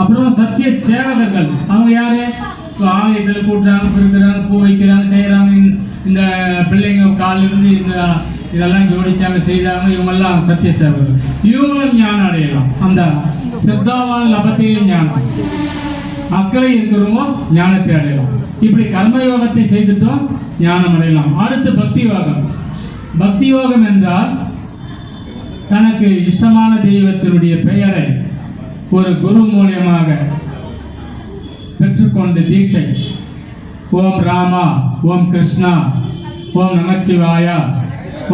அப்புறம் சத்திய சேவகர்கள். அவங்க யாரு? இப்போ ஆலயத்தில் கூட்டுறாங்க பிரிக்கிறாங்க பூ வைக்கிறாங்க செய்கிறாங்க இந்த பிள்ளைங்க காலில் இருந்து இந்த இதெல்லாம் ஜோடிச்சாங்க செய்தாங்க. இவங்கெல்லாம் சத்திய சேவகர்கள். இவங்களும் ஞானம் அடையலாம். அந்த சித்தாவான லபத்தையும் ஞானம். அக்கறை இருக்கிறவங்க ஞானத்தை அடையலாம். இப்படி கர்மயோகத்தை செய்துட்டோம் ஞானம் அடையலாம். அடுத்து பக்தி யோகம். பக்தி யோகம் என்றால் தனக்கு இஷ்டமான தெய்வத்தினுடைய பெயரை ஒரு குரு மூலியமாக பெற்றுக்கொண்டு தீட்சை. ஓம் ராமா ஓம் கிருஷ்ணா ஓம் நமச்சிவாயா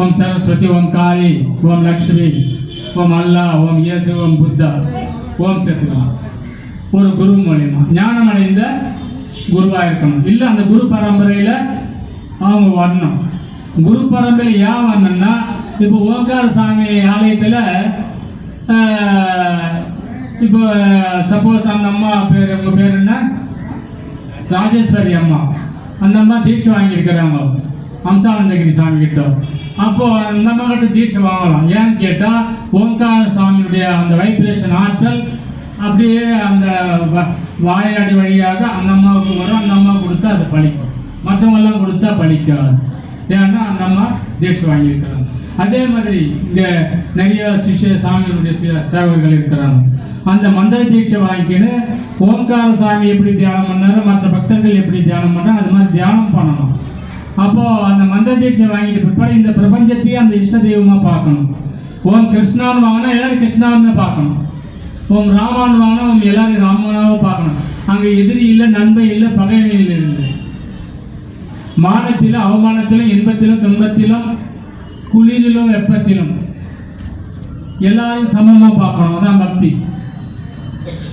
ஓம் சரஸ்வதி ஓம் காளி ஓம் லக்ஷ்மி ஓம் அல்லா ஓம் இயேசு ஓம் புத்தா ஓம் சத்ரா ஒரு குரு மூலியமா. ஞானம் அடைந்த குருவாக இருக்கணும். இல்லை அந்த குரு பரம்பரையில் அவங்க வரணும். குரு பரம்பரையில் ஏன் வரணும்னா இப்போ ஓங்கார சாமி ஆலயத்தில் இப்போ சப்போஸ் அந்த அம்மா பேர் உங்க பேர் என்ன? ராஜேஸ்வரி அம்மா. அந்த அம்மா தீட்சை வாங்கியிருக்கிறாங்க. அம்சானந்தகிரி சாமி கிட்ட அப்போ அந்த அம்மா கிட்ட தீட்சை வாங்கலாம். ஏன்னு கேட்டால் ஓம்கார சாமியுடைய அந்த வைப்ரேஷன் ஆற்றல் அப்படியே அந்த வ- வாயாடி வழியாக அந்த அம்மாவுக்கு வரும். அந்த அம்மா கொடுத்தா அது பழிக்கும். மற்றவங்கெல்லாம் கொடுத்தா பழிக்காது. ஏன்னா அந்த அம்மா தீட்சை வாங்கியிருக்கிறாங்க அதே மாதிரி இங்கே நிறைய சிஷ்ய சாமியினுடைய சில சேவர்கள் இருக்கிறாங்க. அந்த மந்திர தீட்சை வாங்கிக்கின்னு ஓம்கார சாமி எப்படி தியானம் பண்ணாரோ மற்ற பக்தர்கள் எப்படி தியானம் பண்ணால் அது மாதிரி தியானம் பண்ணணும். அப்போது அந்த மந்திர தீட்சை வாங்கிட்டு பிற்பாடு இந்த பிரபஞ்சத்தையே அந்த இஷ்ட தெய்வமாக பார்க்கணும். ஓம் கிருஷ்ணான்னு வாங்கினா எல்லாரும் கிருஷ்ணான்னு பார்க்கணும். ஓம் ராமான்னு வாங்கினா ஓம் எல்லாரும் ராமனாகவும் பார்க்கணும். அங்கே எதிரி இல்லை நண்பன் இல்லை பகைமை இல்லை மானத்திலும் அவமானத்திலும் இன்பத்திலும் துன்பத்திலும் குளிரிலும் வெப்பத்திலும். எல்லாரும் சமமா பார்க்கணும். அதான் பக்தி.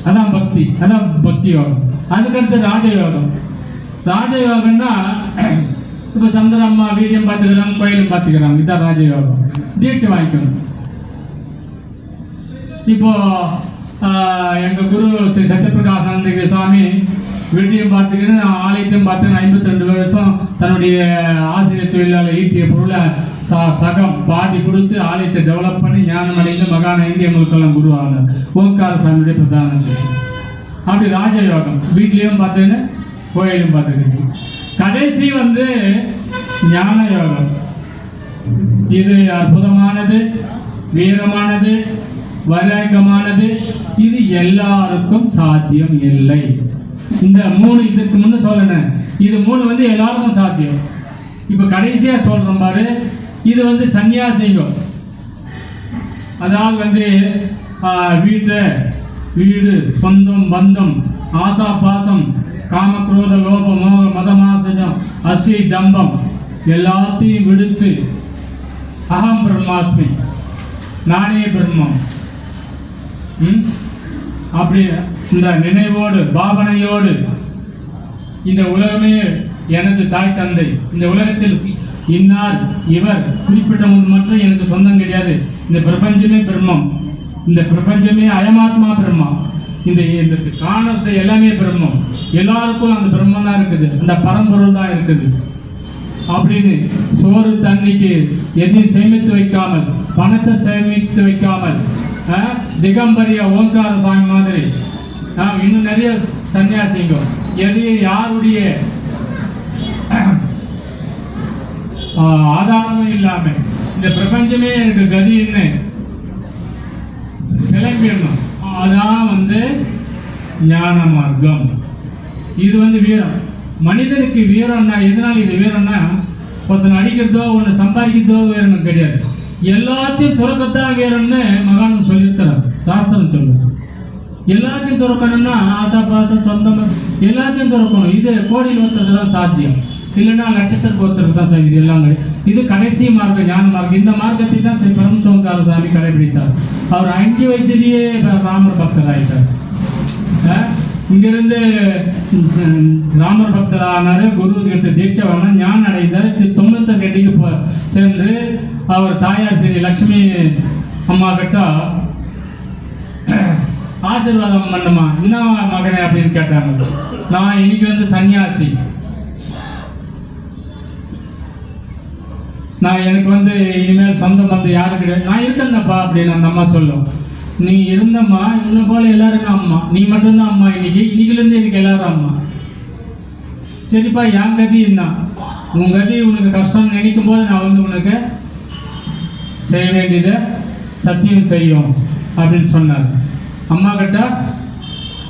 அதான் பக்தி. அதான் பக்தி யோகம் அதுக்கடுத்து ராஜயோகம். ராஜயோகம்னா இப்போ சந்திரம்மா வீட்டையும் பார்த்துக்கிறாங்க கோயிலும் பார்த்துக்கிறாங்க. இதுதான் ராஜயோகம். தீட்சை வாங்கிக்கணும். இப்போ ஆஹ், எங்க குரு ஸ்ரீ சத்யபிரகாசானந்த சுவாமி வீட்டையும் பார்த்துக்கின்னு ஆலயத்தையும் பார்த்து ஐம்பத்தி ரெண்டு வருஷம் தன்னுடைய ஆசிரியர் தொழிலாளர் ஈட்டிய பொருளை ச சகம் பாதி கொடுத்து ஆலயத்தை டெவலப் பண்ணி ஞானம் அடைந்து மகான் ஐந்து எங்களுக்கெல்லாம் குருவானார். ஓங்கார சாமியுடைய பிரதான சிஷ்யன் அப்படி ராஜயோகம். வீட்லேயும் பார்த்துக்கின்னு கோயிலும் பார்த்துக்கிட்டு கடைசி வந்து ஞான யோகம் இது அற்புதமானது வீரமானது வைராகமானது இது எல்லாருக்கும் சாத்தியம் இல்லை. இந்த மூணு இதுக்கு முன்ன சொல்லணும் இது மூணு வந்து எல்லாருக்கும் சாத்தியம். இப்போ கடைசியாக சொல்றோம் பாரு இது வந்து சன்னியாசிங்கம் அதாவது வந்து வீட்டை வீடு சொந்தம் பந்தம் ஆசா பாசம் காமக்ரோத லோப மோக மதமாசஜம் அசி டம்பம் எல்லாத்தையும் விடுத்து அகம் பிரம்மாஸ்மி நானே பிரம்மம் ம்? அப்படி இந்த நினைவோடு பாவனையோடு இந்த உலகமே எனது தாய் தந்தை. இந்த உலகத்தில் இன்னார் இவர் குறிப்பிட்டவங்க மட்டும் எனக்கு சொந்தம் கிடையாது. இந்த பிரபஞ்சமே பிரம்மம். இந்த பிரபஞ்சமே அயமாத்மா பிரம்மா இந்த இந்த காணறது எல்லாமே பிரம்மம். எல்லாருக்கும் அந்த பிரம்மம் தான் இருக்குது. அந்த பரம்பொருள் தான் இருக்குது. அப்படின்னு சோறு தண்ணிக்கு எதையும் சேமித்து வைக்காமல் பணத்தை சேமித்து வைக்காமல் திகம்பரிய ஓங்கார சாமி மாதிரி. ஆ, இன்னும் நிறைய சன்னியாசிங்க எதையே யாருடைய ஆதாரமும் இல்லாம இந்த பிரபஞ்சமே எனக்கு கதின்னு கிளம்பிடணும் அதான் வந்து ஞான மார்க்கம். இது வந்து வீரம். மனிதனுக்கு வீரம்னா எதனால இது வீரம்னா ஒருத்தன் அடிக்கிறதோ ஒன்று சம்பாதிக்கிறதோ வீரம் கிடையாது. எல்லாத்தையும் துறக்கத்தான் வேணும்னு மகான் சொல்லியிருக்கிறார். சாஸ்திரம் சொல்லுது. எல்லாத்தையும் துறக்கணும்னா ஆசா பாசம் சொந்தம் எல்லாத்தையும் துறக்கணும். இது கோடியில் ஒருத்தருக்கு தான் சாத்தியம். இல்லைன்னா நட்சத்திரம் ஒருத்தருக்கு தான் சார் இது எல்லாம் இது கடைசி மார்க்கம் ஞான மார்க்கம். இந்த மார்க்கத்தை தான் ஸ்ரீ பரமசோங்கார சாமி கடைபிடித்தார். அவர் அஞ்சு வயசுலேயே ராமர் பக்தர் ஆயிட்டார் இங்கிருந்து ராமர் பக்தரானார் குரு கிட்ட தீட்சை வாங்கினா ஞானம் அடைந்தார் தி- சார் கட்டிக்கு போ சென்று அவர் தாயார் ஸ்ரீ லக்ஷ்மி அம்மா கிட்ட ஆசீர்வாதம் பண்ணுமா என்ன மகனே அப்படின்னு கேட்டாங்க. நான் இன்னைக்கு வந்து சன்னியாசி. நான் எனக்கு வந்து இனிமேல் சொந்த பந்தம் யாரும் கிடையாது நான் இருக்கேன்னப்பா அப்படின்னு அந்த அம்மா சொல்லும். நீ இருந்தம்மா உன்னை போல எல்லாருக்கும் அம்மா. நீ மட்டும்தான் அம்மா இன்னைக்கு. இன்னைக்குலேருந்து எனக்கு எல்லாரும் அம்மா. சரிப்பா என் கதி என்ன? உன் கதி உனக்கு கஷ்டம் நினைக்கும் போது நான் வந்து உனக்கு செய்ய வேண்டியதை சத்தியம் செய்யும் அப்படின்னு சொன்னார். அம்மா கிட்ட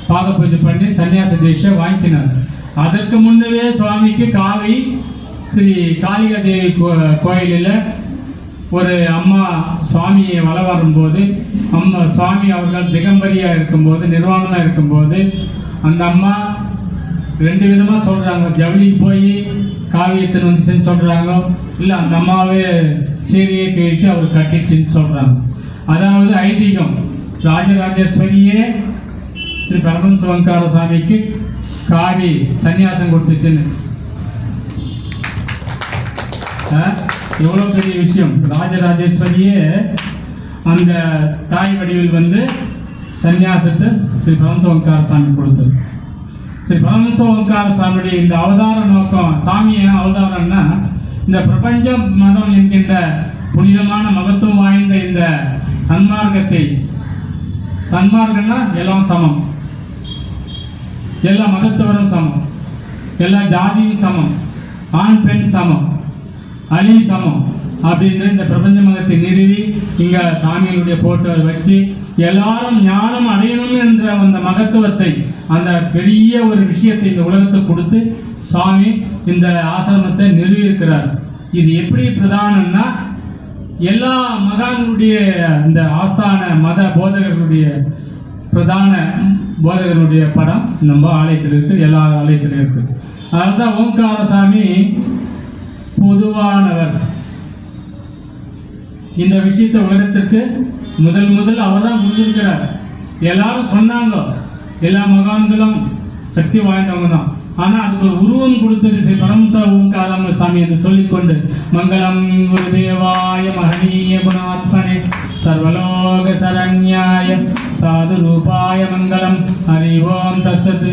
பாத பூஜை பண்ணி சன்னியாச தீட்சை வாங்கினார். அதற்கு முன்னவே சுவாமிக்கு காவி ஸ்ரீ காளிகா தேவி கோ- கோயிலில் ஒரு அம்மா சுவாமியை வள வரும்போது அம்மா சுவாமி அவர்கள் திகம்பரியாக இருக்கும்போது நிர்வாணமாக இருக்கும்போது அந்த அம்மா ரெண்டு விதமாக சொல்கிறாங்க ஜவுளிக்கு போய் காவியத்தின் வந்துச்சுன்னு சொல்கிறாங்க இல்லை அந்த அம்மாவே சீரியை கிழிச்சு அவர் கட்டிச்சுன்னு சொல்கிறாங்க அதாவது ஐதீகம். ராஜராஜேஸ்வரியே ஸ்ரீ பரமன் சிவங்கார சாமிக்கு காவி சன்னியாசம் கொடுத்துச்சுன்னு. எவ்வளோ பெரிய விஷயம்? ராஜராஜேஸ்வரியே அந்த தாய் வடிவில் வந்து சன்னியாசத்தை ஸ்ரீ பரமச ஓங்கார சாமி கொடுத்தது. ஸ்ரீ பரமச ஓங்கார சாமியுடைய இந்த அவதார நோக்கம் சாமியை அவதாரம்னா இந்த பிரபஞ்ச மதம் என்கின்ற புனிதமான மகத்துவம் வாய்ந்த இந்த சன்மார்க்கத்தை சன்மார்க்கம்னா எல்லாம் சமம். எல்லா மதத்தவரும் சமம். எல்லா ஜாதியும் சமம். ஆண் பெண் சமம். அலி சமம் அப்படின்னு இந்த பிரபஞ்ச மதத்தை நிறுவி இங்க சாமியினுடைய போட்டோ வச்சு எல்லாரும் ஞானம் அடையணும் என்ற அந்த மகத்துவத்தை அந்த பெரிய ஒரு விஷயத்தை இந்த உலகத்தை கொடுத்து சாமி இந்த ஆசிரமத்தை நிறுவியிருக்கிறார். இது எப்படி பிரதானம்னா எல்லா மகான்களுடைய இந்த ஆஸ்தான மத போதகர்களுடைய பிரதான போதகருடைய படம் நம்ம ஆலயத்தில் இருக்குது எல்லா ஆலயத்திலும் இருக்குது அதுதான் ஓங்காரசாமி பொதுவானவர். இந்த விஷயத்தை உலகத்திற்கு முதல் முதல் அவர் தான் கொடுத்திருக்கிறார் எல்லாரும் சொன்னாங்க. எல்லா மகான்களும் சக்தி வாய்ந்தவங்க தான். ஆனா அதுக்கு ஒரு உருவம் கொடுத்தது ஸ்ரீ பரமச ஓங்காரம் சாமி என்று சொல்லிக்கொண்டு மங்களம் குருதேவாய மகனீய குணாத்மனே சர்வலோக சரண்யாய சாது ரூபாய மங்களம். ஹரி ஓம் தசது